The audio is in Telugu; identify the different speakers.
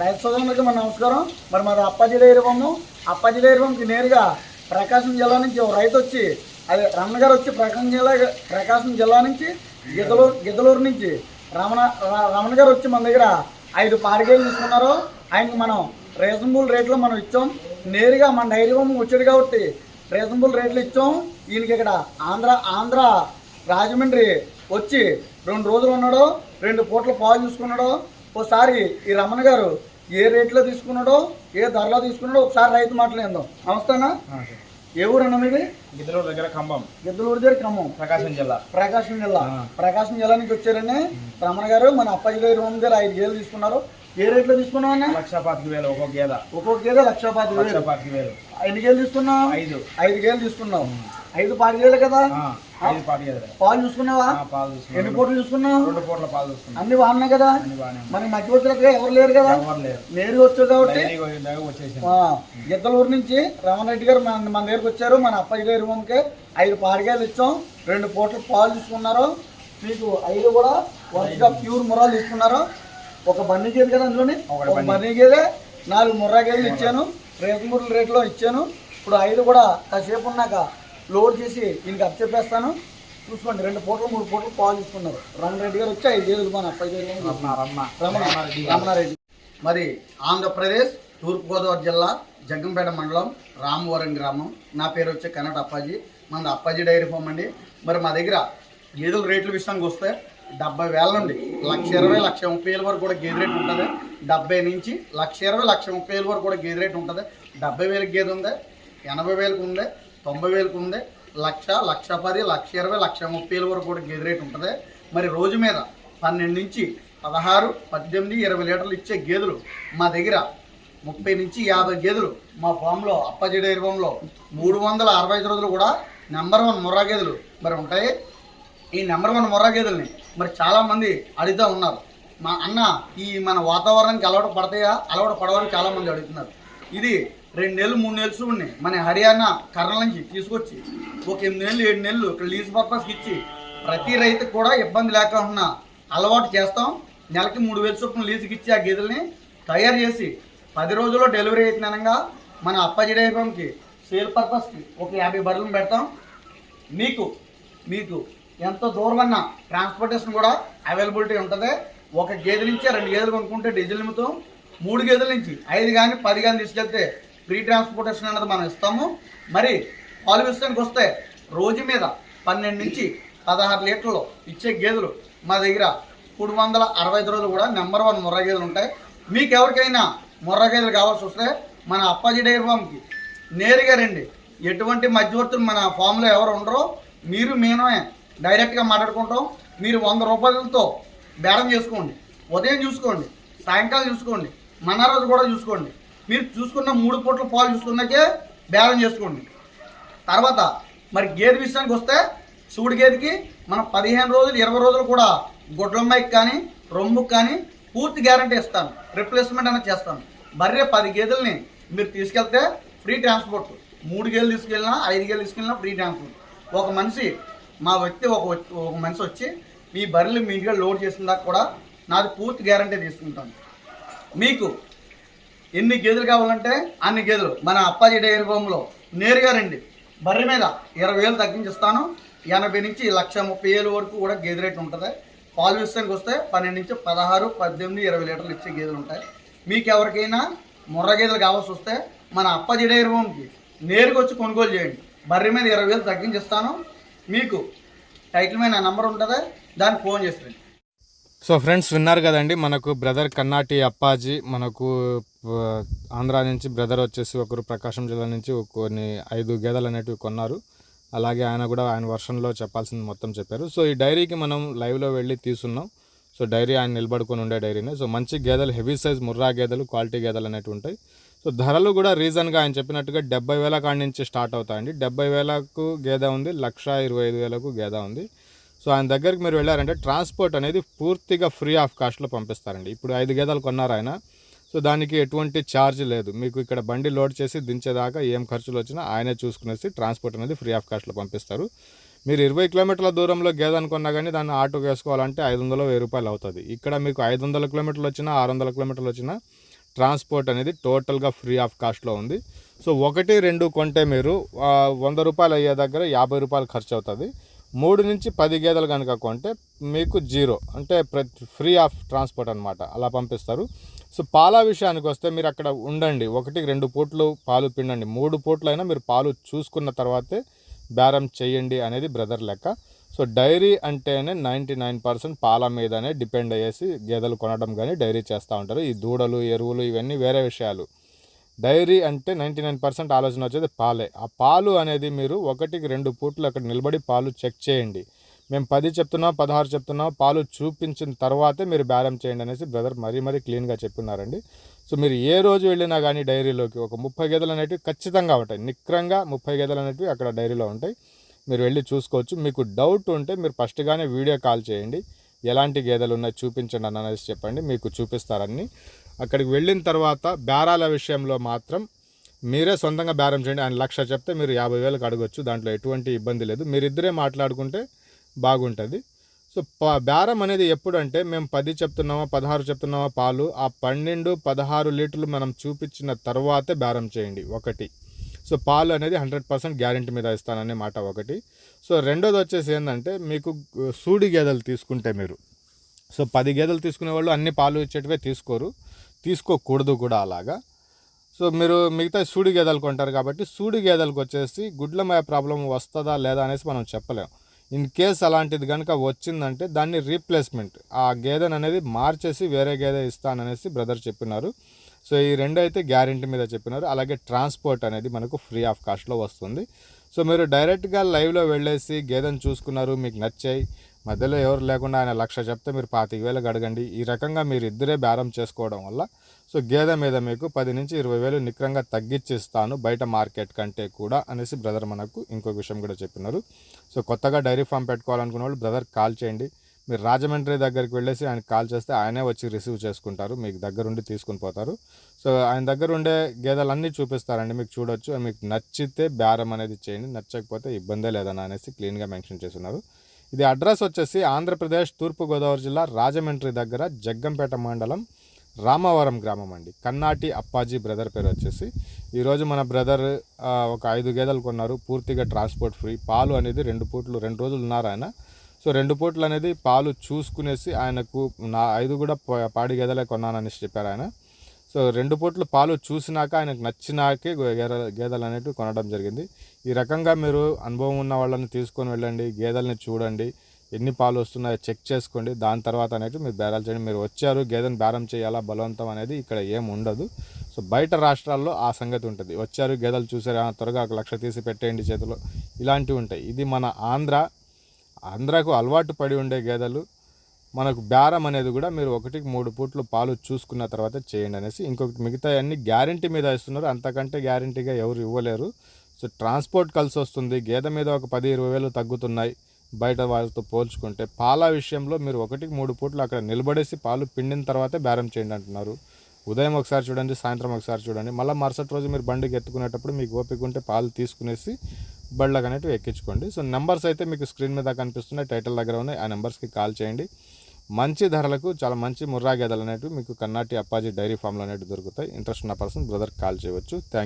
Speaker 1: రైతు సోదరులకి మన నమస్కారం. మరి మన అప్పాజీ డైరీ అప్పాజీ డైరీ బొమ్మకి నేరుగా ప్రకాశం జిల్లా నుంచి ఒక రైతు వచ్చి అదే రమణ గారు వచ్చి ప్రకాశం జిల్లా ప్రకాశం జిల్లా నుంచి గిద్దలూరు గిద్దలూరు నుంచి రమణ రమణ గారు వచ్చి మన దగ్గర ఐదు పారికేలు తీసుకున్నారు. ఆయనకి మనం రీజనబుల్ రేట్లో మనం ఇచ్చాం. నేరుగా మన డైరీ బొమ్మ వచ్చాడు కాబట్టి రీజనబుల్ రేట్లు ఇచ్చాం. ఈయనకి ఇక్కడ ఆంధ్ర ఆంధ్ర రాజమండ్రి వచ్చి రెండు రోజులు ఉన్నాడు. రెండు పూట్ల పాలు చూసుకున్నాడు. ఒకసారి ఈ రమణ గారు ఏ రేట్లో తీసుకున్నాడో ఏ ధరలో తీసుకున్నాడో ఒకసారి రైతు మాట్లాడేద్దాం నమస్తేనా? ఏ ఊరన్నా మీది?
Speaker 2: గిద్దలూరు దగ్గర ఖమ్మం.
Speaker 1: గిద్దలూరు దగ్గర ఖమ్మం.
Speaker 2: ప్రకాశం జిల్లా.
Speaker 1: ప్రకాశం జిల్లా. ప్రకాశం జిల్లా నుంచి వచ్చారని రమణ గారు మన అప్పాజీ గారి దగ్గర ఐదు గేలు తీసుకున్నారు. ఏ రేట్లో తీసుకున్నావు అన్న?
Speaker 2: లక్ష పాతిక వేలు ఒక్కొక్క గేద.
Speaker 1: ఒక్కొక్క గేదె లక్ష పాతి
Speaker 2: లక్ష
Speaker 1: వేలు.
Speaker 2: పాతిక వేలు.
Speaker 1: ఎన్ని గేలు తీసుకున్నావు?
Speaker 2: ఐదు.
Speaker 1: ఐదు గేలు తీసుకున్నావు. ఐదు పాతి గేలు కదా?
Speaker 2: ఐదు పాతిక గేదెలు.
Speaker 1: పాలు చూసుకున్నావా?
Speaker 2: ఆ, పాలు
Speaker 1: ఎన్ని పూటలు చూసుకున్నావు?
Speaker 2: రెండు పూట్ల పాలు చూసుకున్నాం
Speaker 1: అన్ని బాగున్నాయి కదా?
Speaker 2: అన్ని బాగానే ఉన్నాయి.
Speaker 1: మనకి మధ్యవర్తులకు ఎవరు లేరు కదా?
Speaker 2: ఎవరు లేరు.
Speaker 1: నేరుగా వచ్చావు కాబట్టి?
Speaker 2: పోయిన దాకా
Speaker 1: గిద్దలూరు నుంచి రమణరెడ్డి గారు మన మన దగ్గరకు వచ్చారు. మన అప్పయ్య గారి హోమ్కి ఐదు పారికాయలు ఇచ్చాం. రెండు పూటలు పాలు తీసుకున్నారు. మీకు ఐదు కూడా వరుసగా ప్యూర్ ముర్రాలు తీసుకున్నారు. ఒక బన్నీ గేదె కదా అందులోని? ఒక
Speaker 2: బన్నీ.
Speaker 1: గేదె నాలుగు ముర్రా గేదెలు ఇచ్చాను రీజనబుల్ రేట్లో ఇచ్చాను. ఇప్పుడు ఐదు కూడా కాసేపు ఉన్నాక లోడ్ చేసి దీనికి అప్ చెప్పేస్తాను. చూసుకోండి రెండు పూటలు మూడు పూటలు పాలు తీసుకున్నారు. రమణరెడ్డి గారు వచ్చి ఐదు గేదెలు మన
Speaker 2: రమణ రమణారెడ్డి.
Speaker 1: రమణారెడ్డి. మరి ఆంధ్రప్రదేశ్ తూర్పుగోదావరి జిల్లా జగ్గంపేట మండలం రామవరం గ్రామం. నా పేరు వచ్చి కన్నడ అప్పాజీ. మనది అప్పాజీ డైరీ ఫామ్ అండి. మరి మా దగ్గర గేదెల రేట్ల విషయానికి వస్తే డెబ్బై వేల నుండి లక్ష ఇరవై లక్ష ముప్పై వేల వరకు కూడా గేదె రేట్ ఉంటుంది. డెబ్బై నుంచి లక్ష ఇరవై లక్ష ముప్పై వేల వరకు కూడా గేదె రేట్ ఉంటుంది. డెబ్బై వేలకు గేదె ఉంది ఎనభై వేలకు ఉంది తొంభై వేలకు ఉంది లక్ష లక్ష పది లక్ష ఇరవై లక్ష ముప్పై వేల వరకు కూడా గేదె రేట్ ఉంటుంది. మరి రోజు మీద పన్నెండు నుంచి పదహారు పద్దెనిమిది ఇరవై లీటర్లు ఇచ్చే గేదెలు మా దగ్గర ముప్పై నుంచి యాభై గేదెలు మా ఫామ్లో అప్పాజీ ఫామ్లో మూడు వందల అరవై ఐదు రోజులు కూడా నెంబర్ వన్ ముర్రా గేదెలు మరి ఉంటాయి. ఈ నెంబర్ వన్ ముర్రా గేదెల్ని మరి చాలామంది అడుగుతూ ఉన్నారు. మా అన్న ఈ మన వాతావరణానికి అలవాటు పడతాయా? అలవాటు పడవని చాలామంది అడుగుతున్నారు. ఇది రెండు నెలలు మూడు నెలలు చూడండి. మన హర్యానా కర్నూలు నుంచి తీసుకొచ్చి ఒక ఎనిమిది నెలలు ఏడు నెలలు ఇక్కడ లీజ్ పర్పస్కి ఇచ్చి ప్రతి రైతుకు కూడా ఇబ్బంది లేకుండా అలవాటు చేస్తాం. నెలకి మూడు వేలు చొప్పున లీజుకి ఇచ్చి ఆ గేదెల్ని తయారు చేసి పది రోజుల్లో డెలివరీ అవుతుందనగా మన అప్పాజీ సేల్ పర్పస్కి ఒక యాభై బర్రెలను పెడతాం. మీకు మీకు ఎంత దూరమన్నా ట్రాన్స్పోర్టేషన్ కూడా అవైలబిలిటీ ఉంటుంది. ఒక గేదె నుంచి రెండు గేదెలు కొనుక్కుంటే డీజిల్ నిమిత్తం మూడు గేదెల నుంచి ఐదు కానీ పది కానీ తీసుకెళ్తే ఫ్రీ ట్రాన్స్పోర్టేషన్ అనేది మనం ఇస్తాము. మరి పాలు విషయానికి వస్తే రోజు మీద పన్నెండు నుంచి పదహారు లీటర్లు ఇచ్చే గేదెలు మా దగ్గర మూడు వందల అరవై ఐదు రోజులు కూడా నెంబర్ వన్ ముర్రా గేదెలు ఉంటాయి. మీకు ఎవరికైనా ముర్రా గేదెలు కావాల్సి వస్తే మన అప్పాజీ డైరీ ఫామ్కి నేరుగా రండి. ఎటువంటి మధ్యవర్తులు మన ఫామ్లో ఎవరు ఉండరో మీరు మేమే డైరెక్ట్గా మాట్లాడుకుంటాం. మీరు వంద రూపాయలతో బేరం చేసుకోండి. ఉదయం చూసుకోండి. సాయంకాలం చూసుకోండి. మన రోజు కూడా చూసుకోండి. మీరు చూసుకున్న మూడు పూట్ల పాలు చూసుకున్నాకే బేరం చేసుకోండి. తర్వాత మరి గేదె విషయానికి వస్తే చూడు గేదెకి మనం పదిహేను రోజులు ఇరవై రోజులు కూడా గుడ్లమ్మాయికి కానీ రొమ్ముకి కానీ పూర్తి గ్యారంటీ ఇస్తాను. రిప్లేస్మెంట్ అనేది చేస్తాను. బర్రె పది గేదెల్ని మీరు తీసుకెళ్తే ఫ్రీ ట్రాన్స్పోర్ట్. మూడు గేలు తీసుకెళ్ళినా ఐదు గేలు తీసుకెళ్ళినా ఫ్రీ ట్రాన్స్పోర్ట్. ఒక మనిషి మా వ్యక్తి ఒక ఒక మనిషి వచ్చి మీ బర్రెలు మీ ఇంటిగా లోడ్ చేసిన దాకా కూడా నాది పూర్తి గ్యారంటీ తీసుకుంటాను. మీకు ఎన్ని గేదెలు కావాలంటే అన్ని గేదెలు. మన అప్పాజీ డైరీ ఫామ్లో నేరుగా రండి. బర్రె మీద ఇరవై వేలు తగ్గించిస్తాను. ఎనభై నుంచి లక్ష ముప్పై వేలు వరకు కూడా గేదె రేటు ఉంటుంది. పాలు విషయానికి వస్తే పన్నెండు నుంచి పదహారు పద్దెనిమిది ఇరవై లీటర్లు ఇచ్చే గేదెలు ఉంటాయి. మీకు ఎవరికైనా ముర్ర గేదెలు కావాల్సి వస్తే మన అప్పాజీ డైరీ నేరుగా వచ్చి కొనుగోలు చేయండి. బర్రె మీద ఇరవై వేలు తగ్గించిస్తాను. మీకు టైటిల్ మీద నంబర్ ఉంటుందా? దానికి ఫోన్ చేస్తాను.
Speaker 3: సో ఫ్రెండ్స్ విన్నారు కదండి మనకు బ్రదర్ కన్నాటి అప్పాజీ మనకు ఆంధ్ర ఆంధ్రా నుంచి బ్రదర్ వచ్చేసి ఒకరు ప్రకాశం జిల్లా నుంచి కొన్ని ఐదు గేదెలు అనేటివి కొన్నారు. అలాగే ఆయన కూడా ఆయన వర్షంలో చెప్పాల్సింది మొత్తం చెప్పారు. సో ఈ డైరీకి మనం లైవ్లో వెళ్ళి తీసున్నాం. సో డైరీ ఆయన నిలబడుకొని ఉండే డైరీనే. సో మంచి గేదెలు హెవీ సైజ్ ముర్రా గేదెలు క్వాలిటీ గేదెలు అనేవి ఉంటాయి. సో ధరలు కూడా రీజన్గా ఆయన చెప్పినట్టుగా డెబ్బై వేల కాడి నుంచి స్టార్ట్ అవుతాయండి. డెబ్బై వేలకు గేదె ఉంది లక్ష ఇరవై ఐదు వేలకు గేదె ఉంది. సో ఆయన దగ్గరికి మీరు వెళ్ళారంటే ట్రాన్స్పోర్ట్ అనేది పూర్తిగా ఫ్రీ ఆఫ్ కాస్ట్లో పంపిస్తారండి. ఇప్పుడు ఐదు గేదెలు కొన్నారు ఆయన. సో దానికి ఎటువంటి ఛార్జ్ లేదు. మీకు ఇక్కడ బండి లోడ్ చేసి దించేదాకా ఏం ఖర్చులు వచ్చినా ఆయనే చూసుకునేసి ట్రాన్స్పోర్ట్ అనేది ఫ్రీ ఆఫ్ కాస్ట్లో పంపిస్తారు. మీరు ఇరవై కిలోమీటర్ల దూరంలో గేదె అనుకున్నా కానీ దాన్ని ఆటోకి వేసుకోవాలంటే ఐదు వందలు వెయ్యి రూపాయలు అవుతుంది. ఇక్కడ మీకు ఐదు వందల కిలోమీటర్లు వచ్చినా ఆరు వందల కిలోమీటర్లు వచ్చినా ట్రాన్స్పోర్ట్ అనేది టోటల్గా ఫ్రీ ఆఫ్ కాస్ట్లో ఉంది. సో ఒకటి రెండు కొంటే మీరు వంద రూపాయలు అయ్యే దగ్గర యాభై రూపాయలు ఖర్చు అవుతుంది మూడు నుంచి పది గేదెలు కనుక కొంటే మీకు జీరో. అంటే ప్రతి ఫ్రీ ఆఫ్ ట్రాన్స్పోర్ట్ అనమాట అలా పంపిస్తారు. సో పాల విషయానికి వస్తే మీరు అక్కడ ఉండండి. ఒకటి రెండు పూట్లు పాలు పిండండి. మూడు పూట్లైనా మీరు పాలు చూసుకున్న తర్వాతే బేరం చేయండి అనేది బ్రదర్ లెక్క. సో డైరీ అంటేనే నైంటీ నైన్ పర్సెంట్ పాల మీదనే డిపెండ్ అయ్యేసి గేదెలు కొనడం కానీ డైరీ చేస్తూ ఉంటారు. ఈ దూడలు ఎరువులు ఇవన్నీ వేరే విషయాలు. డైరీ అంటే నైంటీ నైన్ పర్సెంట్ ఆలోచన వచ్చేది పాలే. ఆ పాలు అనేది మీరు ఒకటికి రెండు పూట్లు అక్కడ నిలబడి పాలు చెక్ చేయండి. మేము పది చెప్తున్నాం పదహారు చెప్తున్నాం పాలు చూపించిన తర్వాతే మీరు బేరం చేయండి అనేసి బ్రదర్ మరీ మరీ క్లీన్గా చెప్పినారండి సో మీరు ఏ రోజు వెళ్ళినా కానీ డైరీలోకి ఒక ముప్పై గేదెలు అనేటివి ఖచ్చితంగా ఉంటాయి. నిక్రంగా ముప్పై గేదెలు అనేటివి అక్కడ డైరీలో ఉంటాయి. మీరు వెళ్ళి చూసుకోవచ్చు. మీకు డౌట్ ఉంటే మీరు ఫస్ట్గానే వీడియో కాల్ చేయండి. ఎలాంటి గేదెలు ఉన్నాయి చూపించండి అని అనేసి చెప్పండి. మీకు చూపిస్తారని అక్కడికి వెళ్ళిన తర్వాత బేరాల విషయంలో మాత్రం మీరే సొంతంగా బేరం చేయండి. ఆయన లక్ష చెప్తే మీరు యాభై వేలకు అడగొచ్చు. దాంట్లో ఎటువంటి ఇబ్బంది లేదు. మీరిద్దరే మాట్లాడుకుంటే బాగుంటుంది. సో ప బేరం అనేది ఎప్పుడంటే మేము పది చెప్తున్నామా పదహారు చెప్తున్నామా పాలు. ఆ పన్నెండు పదహారు లీటర్లు మనం చూపించిన తర్వాతే బేరం చేయండి. ఒకటి. సో పాలు అనేది హండ్రెడ్ పర్సెంట్ గ్యారంటీ మీద ఇస్తాననే మాట ఒకటి. సో రెండోది వచ్చేసి ఏంటంటే మీకు సూడి గేదెలు తీసుకుంటే మీరు. సో పది గేదెలు తీసుకునే వాళ్ళు అన్ని పాలు ఇచ్చేటివే తీసుకోరు. తీసుకోకూడదు కూడా అలాగా. సో మీరు మిగతా సూడి గేదెలు కొంటారు కాబట్టి సూడి గేదెలకు వచ్చేసి గుడ్లమయ ప్రాబ్లం వస్తుందా లేదా అనేసి మనం చెప్పలేం. ఇన్ కేస్ అలాంటిది కనుక వచ్చిందంటే దాన్ని రీప్లేస్మెంట్ ఆ గేదెను అనేది మార్చేసి వేరే గేదె ఇస్తాననేసి బ్రదర్ చెప్పినారు. సో ఈ రెండు అయితే గ్యారంటీ మీద చెప్పినారు. అలాగే ట్రాన్స్పోర్ట్ అనేది మనకు ఫ్రీ ఆఫ్ కాస్ట్లో వస్తుంది. సో మీరు డైరెక్ట్గా లైవ్లో వెళ్ళేసి గేదెను చూసుకున్నారు మీకు నచ్చాయి మధ్యలో ఎవరు లేకుండా ఆయన లక్ష చెప్తే మీరు పాతిక వేలకు అడగండి. ఈ రకంగా మీరు ఇద్దరే బేరం చేసుకోవడం వల్ల సో గేదె మీద మీకు పది నుంచి ఇరవై వేలు నిక్రంగా తగ్గించిస్తాను బయట మార్కెట్ కంటే కూడా అనేసి బ్రదర్ మనకు ఇంకొక విషయం కూడా చెప్పినారు. సో కొత్తగా డైరీ ఫామ్ పెట్టుకోవాలనుకున్న వాళ్ళు బ్రదర్ కాల్ చేయండి. మీరు రాజమండ్రి దగ్గరికి వెళ్ళేసి ఆయన కాల్ చేస్తే ఆయనే వచ్చి రిసీవ్ చేసుకుంటారు. మీకు దగ్గరుండి తీసుకుని పోతారు. సో ఆయన దగ్గర ఉండే గేదెలన్నీ చూపిస్తారండి. మీకు చూడొచ్చు. మీకు నచ్చితే బేరం అనేది చేయండి. నచ్చకపోతే ఇబ్బందే లేదని అనేసి క్లీన్గా మెన్షన్ చేస్తున్నారు. ఇది అడ్రస్ వచ్చేసి ఆంధ్రప్రదేశ్ తూర్పుగోదావరి జిల్లా రాజమండ్రి దగ్గర జగ్గంపేట మండలం రామవరం గ్రామం అండి. కన్నాటి అప్పాజీ బ్రదర్ పేరు వచ్చేసి. ఈరోజు మన బ్రదర్ ఒక ఐదు గేదెలు కొన్నారు. పూర్తిగా ట్రాన్స్పోర్ట్ ఫ్రీ. పాలు అనేది రెండు పూట్లు రెండు రోజులు ఉన్నారు ఆయన. సో రెండు పూట్లు అనేది పాలు చూసుకునేసి ఆయనకు నా ఐదు కూడా పాడి గేదెలే కొన్నాననేసి చెప్పారు ఆయన. సో రెండు పూట్లు పాలు చూసినాక ఆయనకు నచ్చినాకే గేదెలు అనేవి కొనడం జరిగింది. ఈ రకంగా మీరు అనుభవం ఉన్న వాళ్ళని తీసుకొని వెళ్ళండి గేదెల్ని చూడండి ఎన్ని పాలు వస్తున్నాయో చెక్ చేసుకోండి దాని తర్వాత అనేది మీరు బేరాలు చేయండి. మీరు వచ్చారు గేదెని బేరం చేయాలా బలవంతం అనేది ఇక్కడ ఏం ఉండదు. సో బయట రాష్ట్రాల్లో ఆ సంగతి ఉంటుంది. వచ్చారు గేదెలు చూసారు "ఆ, త్వరగా ఒక లక్ష తీసి పెట్టేయండి చేతిలో. ఇలాంటివి ఉంటాయి. ఇది మన ఆంధ్ర ఆంధ్రాకు అలవాటు పడి ఉండే గేదెలు మనకు బేరం అనేది కూడా మీరు ఒకటికి మూడు పూట్లు పాలు చూసుకున్న తర్వాత చేయండి అనేసి ఇంకొకటి మిగతా అన్ని గ్యారంటీ మీద ఇస్తున్నారు. అంతకంటే గ్యారంటీగా ఎవరు ఇవ్వలేరు. సో ట్రాన్స్పోర్ట్ కలిసి వస్తుంది. గేదె మీద ఒక పది ఇరవై వేలు తగ్గుతున్నాయి బయట వాళ్ళతో పోల్చుకుంటే. పాల విషయంలో మీరు ఒకటికి మూడు పూట్లు అక్కడ నిలబడేసి పాలు పిండిన తర్వాతే బేరం చేయండి అంటున్నారు. ఉదయం ఒకసారి చూడండి సాయంత్రం ఒకసారి చూడండి. మళ్ళీ మరుసటి రోజు మీరు బండికి ఎత్తుకునేటప్పుడు మీకు ఓపిక ఉంటే పాలు తీసుకునేసి బళ్ళకు అనేటివి ఎక్కించుకోండి. సో నెంబర్స్ అయితే మీకు స్క్రీన్ మీద కనిపిస్తున్నాయి. టైటిల్ దగ్గర ఉన్నాయి. ఆ నెంబర్స్కి కాల్ చేయండి. మంచి ధరలకు చాలా మంచి ముర్రా గేదెలు అనేవి మీకు కన్నాటి అప్పాజీ డైరీ ఫామ్లో అనేవి దొరుకుతాయి. ఇంట్రెస్ట్ ఉన్న పర్సన్ బ్రదర్ కాల్ చేయవచ్చు. థ్యాంక్